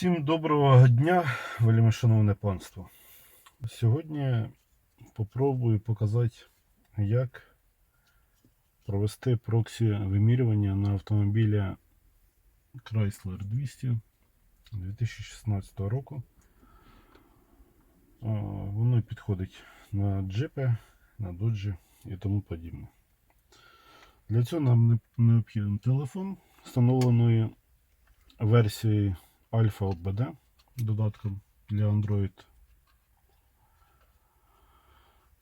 Всім доброго дня, вельми шановне панство. Сьогодні попробую показати, як провести проксі вимірювання на автомобілі Chrysler 200 2016 року. Воно підходить на джипи, на доджі і тому подібне. Для цього нам не- необхіден телефон встановленої версії Alpha OBD додатком для Android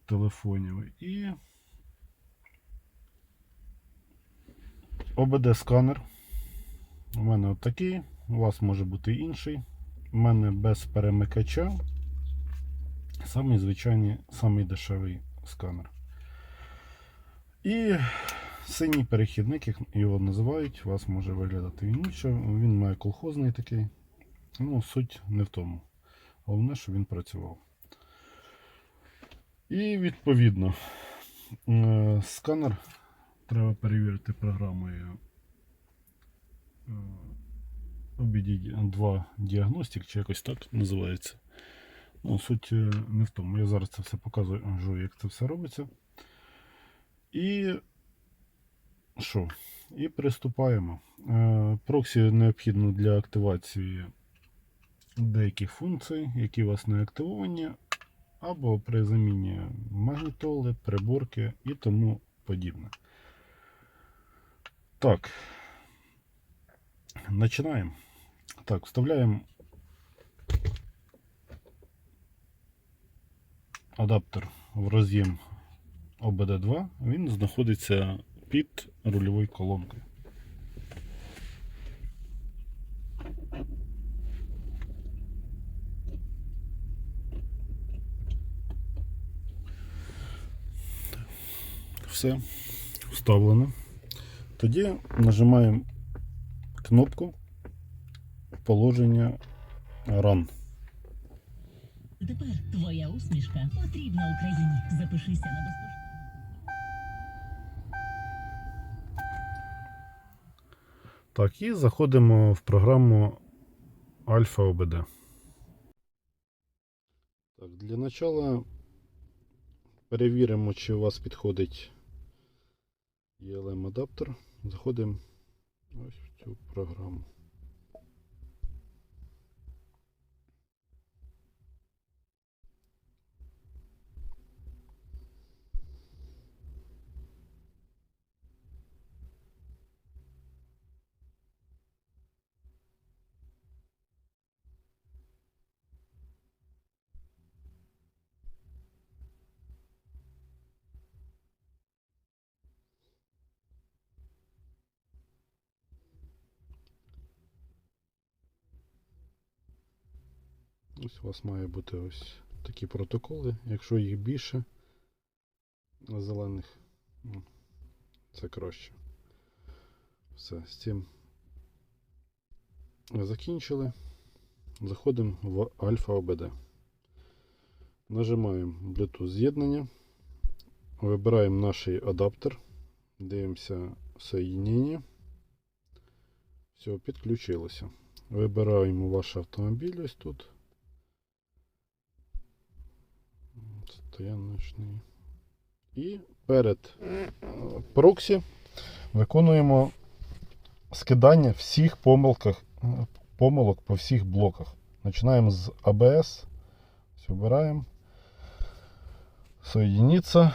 телефонів і OBD сканер. У мене от такий, у вас може бути інший. У мене без перемикача. Самий звичайний, самий дешевий сканер. І синій перехідник, як його називають, у вас може виглядати він інше. Він має колхозний такий. Ну, суть не в тому. Головне, щоб він працював. І відповідно, е, сканер треба перевірити програмою е, OBD2 Diagnostic, чи якось так називається. Ну, суть е, не в тому. Я зараз це все покажу, як це все робиться. І що? І приступаємо. Проксі необхідно для активації деяких функцій, які у вас не активовані, або при заміні магнітоли, приборки і тому подібне. Так. Починаємо. Так, вставляємо адаптер в роз'єм OBD2. Він знаходиться під рульовою колонкою. Все вставлено. Тоді нажимаємо кнопку положення Run. Тепер твоя усмішка потрібна Україні. Запишися на безкоштовну. Так, і заходимо в програму Alpha OBD. Так, для начала перевіримо, чи у вас підходить ELM адаптер. Заходимо ось в цю програму. Ось у вас має бути ось такі протоколи. Якщо їх більше зелених, ну, це краще. Все, з цим закінчили. Заходимо в Alpha OBD. Нажимаємо Bluetooth з'єднання. Вибираємо наш адаптер. Дивимося соєднення. Все, підключилося. Вибираємо ваш автомобіль ось тут. Стояночний. І перед е, проксі виконуємо скидання всіх помилках, е, помилок по всіх блоках. Починаємо з ABS. Ось Вибираємо. Соединиться.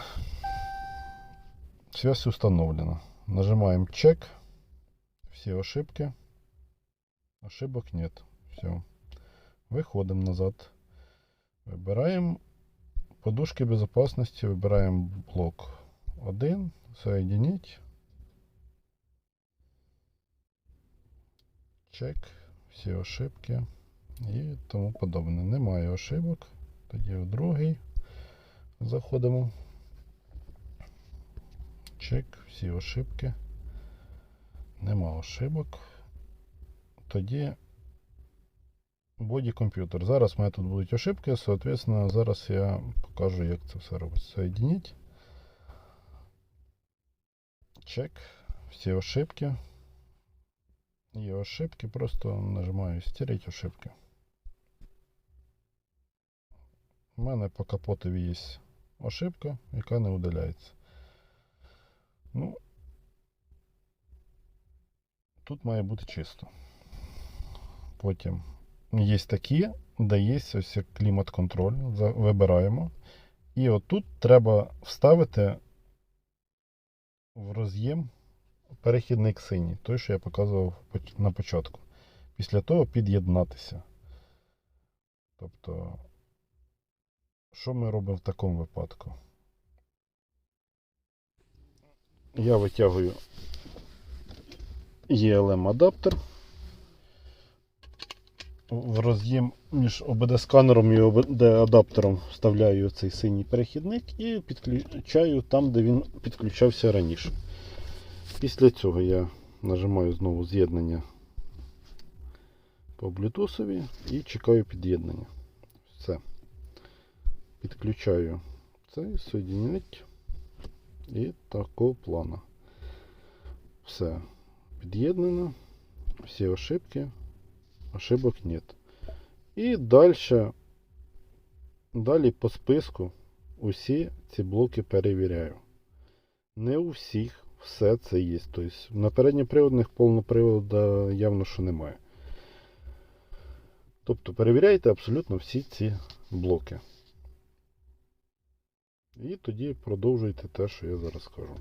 Связь установлена. Нажимаем чек. Все ошибки. Ошибок нет. Все. Выходим назад. Выбираем подушки безопасности. Выбираем блок 1. Соединить. Чек. Всі ошибки. І тому подобне. Немає ошибок. Тоді в другий. Заходимо. Чек, всі ошибки. Нема ошибок. Тоді боді комп'ютер. Зараз у мене тут будуть ошибки, соответственно, зараз я покажу, як це все робиться. Соединіть. Чек. Всі ошибки. є ошибки, просто нажимаю стереть ошибки. У мене по капотові є ошибка, яка не удаляється. Ну, тут має бути чисто. Потім є такі, де є ось клімат-контроль. Вибираємо. І отут треба вставити в роз'єм перехідник синій, той, що я показував на початку. Після того під'єднатися. Тобто, що ми робимо в такому випадку? Я витягую ELM адаптер в роз'єм між ОБД-сканером і ОБД-адаптером вставляю цей синій перехідник і підключаю там, де він підключався раніше. Після цього я нажимаю знову з'єднання по Bluetooth і чекаю під'єднання. Все. Підключаю цей, соединять і такого плана. Все. Під'єднано. Всі ошибки. Ошибок нет. І далі, далі по списку усі ці блоки перевіряю. Не у всіх все це є. Тобто на передньоприводних повнопривода явно що немає. Тобто перевіряйте абсолютно всі ці блоки. І тоді продовжуйте те, що я зараз скажу.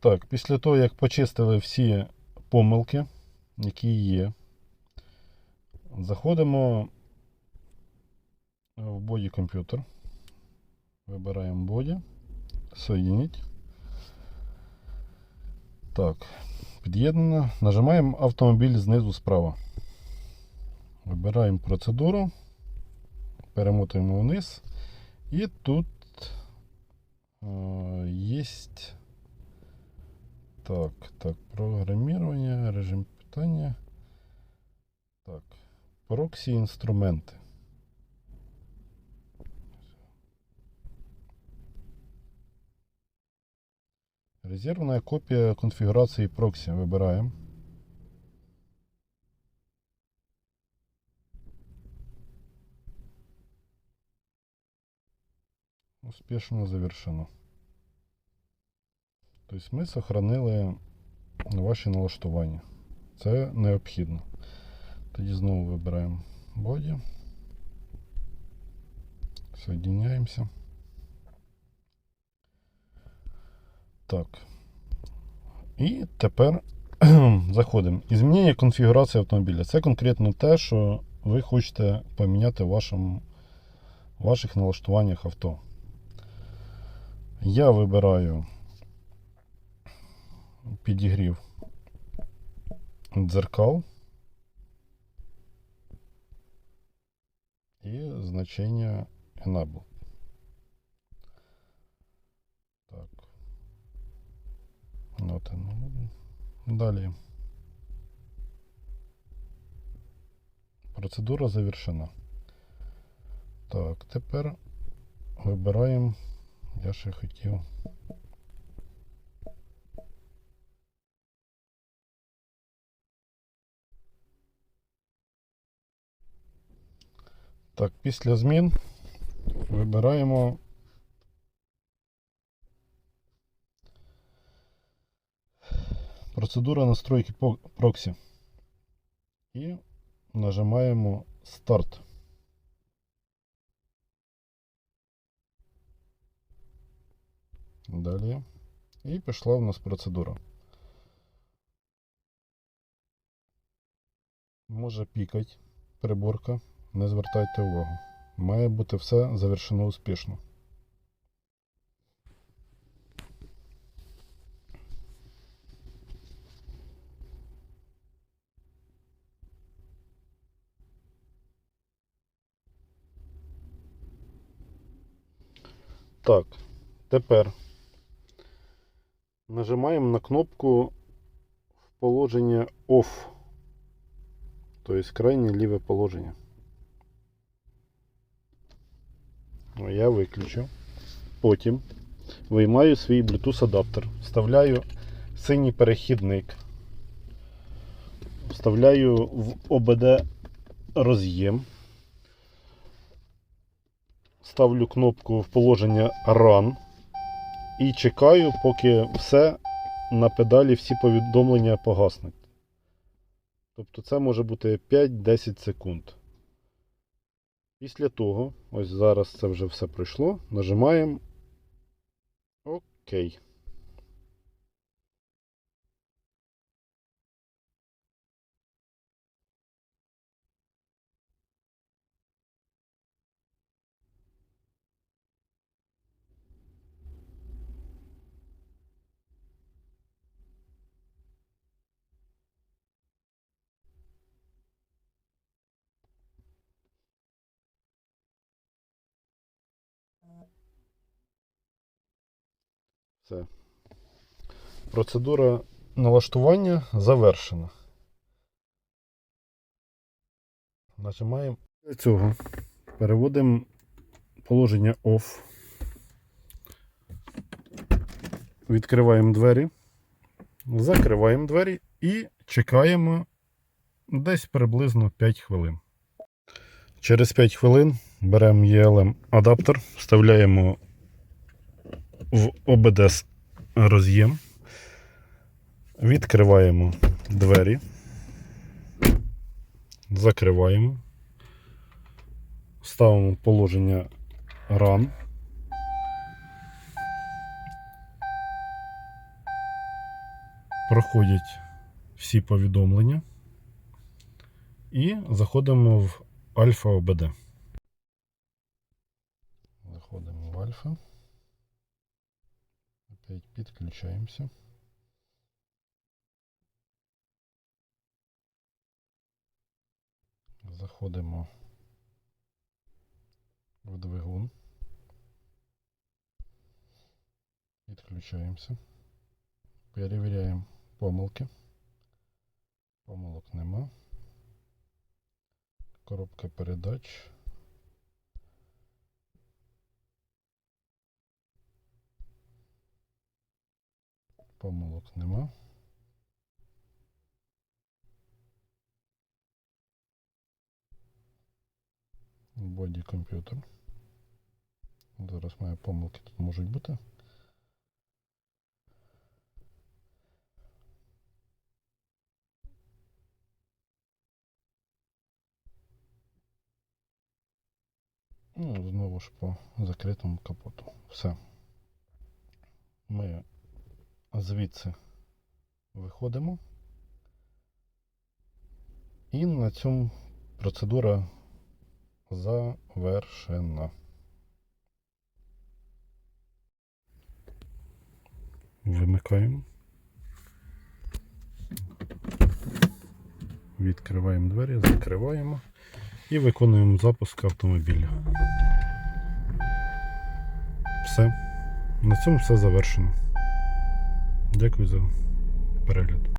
Так, після того, як почистили всі помилки, які є, заходимо в боді комп'ютер. Вибираємо боді, соединить. Так, під'єднано. Нажимаємо автомобіль знизу справа. Вибираємо процедуру, перемотуємо вниз. І тут е, є так, так, программирование, режим питания. Так, прокси инструменты. Резервная копия конфигурации прокси. Выбираем. Успешно завершено. Тобто ми сохранили ваші налаштування. Це необхідно. Тоді знову вибираємо боді. Соединяємося. Так. І тепер заходимо. Змінення конфігурації автомобіля. Це конкретно те, що ви хочете поміняти в вашому, ваших налаштуваннях авто. Я вибираю підігрів дзеркал і значення enable. Так. Not enable. Далі. Процедура завершена. Так, тепер вибираємо. Я ще хотів. Так, після змін вибираємо процедура настройки проксі. І нажимаємо старт. Далі. І пішла в нас процедура. Може пікати приборка. Не звертайте увагу. Має бути все завершено успішно. Так, тепер нажимаємо на кнопку в положення OFF. Тобто крайнє ліве положення. Ну, Я виключу. Потім виймаю свій Bluetooth адаптер, вставляю синій перехідник. Вставляю в ОБД роз'єм. Ставлю кнопку в положення Run і чекаю, поки все на педалі всі повідомлення погаснуть. Тобто це може бути 5-10 секунд. Після того, ось зараз це вже все пройшло, нажимаємо ОК. Все. Процедура налаштування завершена. Нажимаємо для цього. Переводимо положення OFF. Відкриваємо двері, закриваємо двері і чекаємо десь приблизно 5 хвилин. Через 5 хвилин беремо ELM адаптер, вставляємо в ОБД роз'єм. Відкриваємо двері. Закриваємо. Ставимо положення RAN. Проходять всі повідомлення. І заходимо в Альфа ОБД. Заходимо в Альфа. Опять підключаємося. Заходимо в двигун. Підключаємося. Перевіряємо помилки. Помилок нема. Коробка передач. Помилок нема. Боді комп'ютер. Зараз мої помилки тут можуть бути. Ну, знову ж по закритому капоту. Все. Ми звідси виходимо. І на цьому процедура завершена. Вимикаємо. Відкриваємо двері, закриваємо і виконуємо запуск автомобіля. Все. На цьому все завершено. Дякую за перегляд.